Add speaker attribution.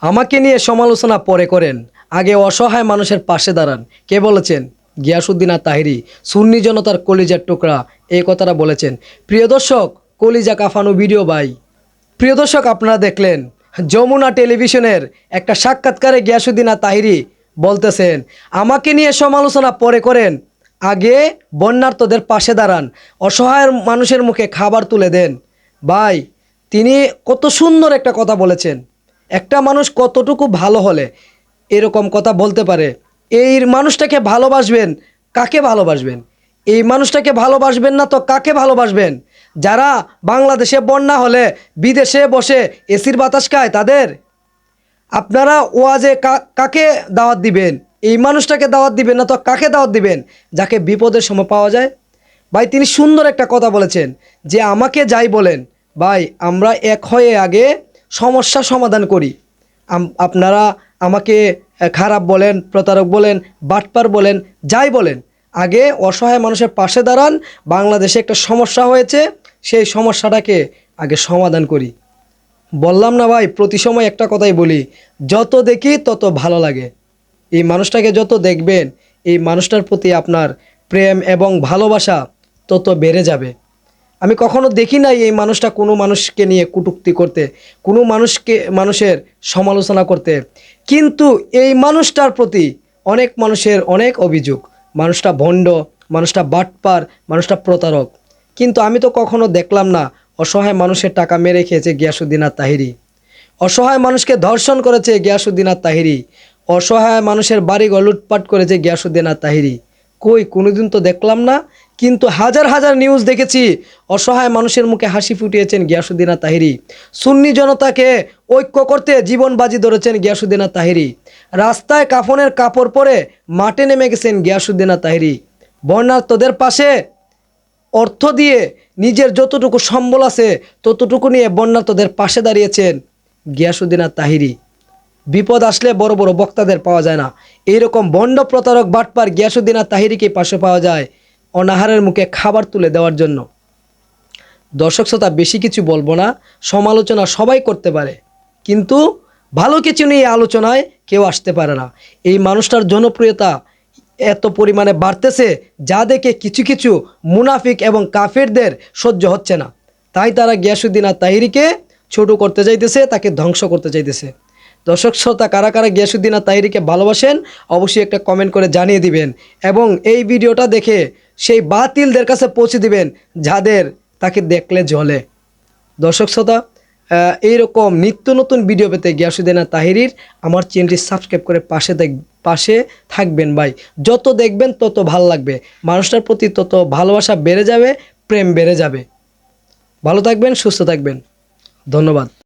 Speaker 1: আমাকে নিয়ে সমালোচনা পরে করেন। আগে অসহায় মানুষের পাশে দাঁড়ান। কে বলেছেন? গিয়াসুদ্দিন আর তাহিরি, সুন্নি জনতার কলিজার টুকরা এই কথাটা বলেছেন। প্রিয় দর্শক, কলিজা কাফানো ভিডিও ভাই প্রিয় দর্শক, আপনারা দেখলেন, যমুনা টেলিভিশনের একটা সাক্ষাৎকারে গিয়াসুদ্দিন আর তাহিরি বলতেছেন, আমাকে নিয়ে সমালোচনা পরে করেন, আগে বন্যার্থদের পাশে দাঁড়ান, অসহায় মানুষের মুখে খাবার তুলে দেন। ভাই তিনি কত সুন্দর একটা কথা বলেছেন। একটা মানুষ কতটুকু ভালো হলে এরকম কথা বলতে পারে। এই মানুষটাকে ভালোবাসবেন, কাকে ভালোবাসবেন? এই মানুষটাকে ভালোবাসবেন না তো কাকে ভালোবাসবেন? যারা বাংলাদেশে বন্যা হলে, বিদেশে বসে এসির বাতাস খায়, তাদের? আপনারা ওয়াজে কাকে দাওয়াত দিবেন? এই মানুষটাকে দাওয়াত দিবেন না তো কাকে দাওয়াত দিবেন? যাকে বিপদের সময় পাওয়া যায়? ভাই, তিনি সুন্দর একটা কথা বলেছেন যে আমাকে যাই বলেন, ভাই, আমরা এক হয়ে আগে সমস্যা সমাধান করি। আপনারা আমাকে খারাপ বলেন, প্রতারক বলেন, বাটপার বলেন, যাই বলেন, আগে অসহায় মানুষের পাশে দাঁড়ান, বাংলাদেশে একটা সমস্যা হয়েছে, সেই সমস্যাটাকে আগে সমাধান করি। বললাম না ভাই, প্রতি সময় একটা কথাই বলি, যত দেখি তত ভালো লাগে। এই মানুষটাকে যত দেখবেন, এই মানুষটার প্রতি আপনার প্রেম এবং ভালোবাসা তত বেড়ে যাবে। আমি কখনো দেখি নাই এই মানুষটা কোনো মানুষকে নিয়ে কটূক্তি করতে, কোনো মানুষকে, মানুষের সমালোচনা করতে। কিন্তু এই মানুষটার প্রতি অনেক মানুষের অনেক অভিযোগ। মানুষটা ভণ্ড, মানুষটা বাটপার, মানুষটা প্রতারক। কিন্তু আমি তো কখনো দেখলাম না, অসহায় মানুষের টাকা মেরে খেয়েছে গিয়াসুদ্দিন আর তাহিরি। অসহায় মানুষকে ধর্ষণ করেছে গিয়াসুদ্দিন আর তাহিরি। অসহায় মানুষের বাড়িঘর লুটপাট করেছে গিয়াসুদ্দিন আর তাহিরি। কই, কোনোদিন তো দেখলাম না কিন্তু হাজার হাজার নিউজ দেখেছি, অসহায় মানুষের মুখে হাসি ফুটিয়েছেন গিয়াসুদ্দিন তাহিরি সুন্নি জনতাকে ঐক্য করতে জীবন বাজি ধরেছেন গিয়াসুদ্দিন তাহিরি রাস্তায় কাফনের কাপড় পরে মাঠে নেমে গেছেন গিয়াসুদ্দিন তাহিরি বর্ণার্থদের পাশে অর্থ দিয়ে নিজের যতটুকু সম্বল আছে, ততটুকু নিয়ে বন্যার্থদের পাশে দাঁড়িয়েছেন গিয়াসুদ্দিন তাহিরি বিপদ আসলে বড় বড় বক্তাদের পাওয়া যায় না। এইরকম বন্ড প্রতারক বাটপার গিয়াসুদ্দিন তাহিরিকে পাশে পাওয়া যায়। অনাহারের মুখে খাবার তুলে দেওয়ার জন্য। দর্শক শ্রোতা, বেশি কিছু বলব না, সমালোচনা সবাই করতে পারে। কিন্তু ভালো কিছু নিয়ে আলোচনায় কেউ আসতে পারে না। এই মানুষটার জনপ্রিয়তা এত পরিমাণে বাড়তেছে যা দেখে কিছু কিছু মুনাফিক এবং কাফেরদের সহ্য হচ্ছে না। তাই তারা গিয়াসুদ্দিন আর তাহিরিকে ছোট করতে চাইতেছে তাকে ধ্বংস করতে চাইতেছে দর্শক শ্রোতা, কারা কারা গিয়াসুদ্দিন তাহিরিকে ভালোবাসেন, অবশ্যই একটা কমেন্ট করে জানিয়ে দিবেন। এবং এই ভিডিওটা দেখে সেই বাতিলদের কাছে পৌঁছে দিবেন, যাদের তাকে দেখলে জ্বলে। দর্শক শ্রোতা এইরকম নিত্য নতুন ভিডিও পেতে গিয়াসুদ্দিন তাহিরির আমার চ্যানেলটি সাবস্ক্রাইব করে পাশে দেখ, পাশে থাকবেন ভাই। যত দেখবেন তত ভালো লাগবে। মানুষটার প্রতি তত ভালোবাসা বেড়ে যাবে, প্রেম বেড়ে যাবে। ভালো থাকবেন, সুস্থ থাকবেন। ধন্যবাদ।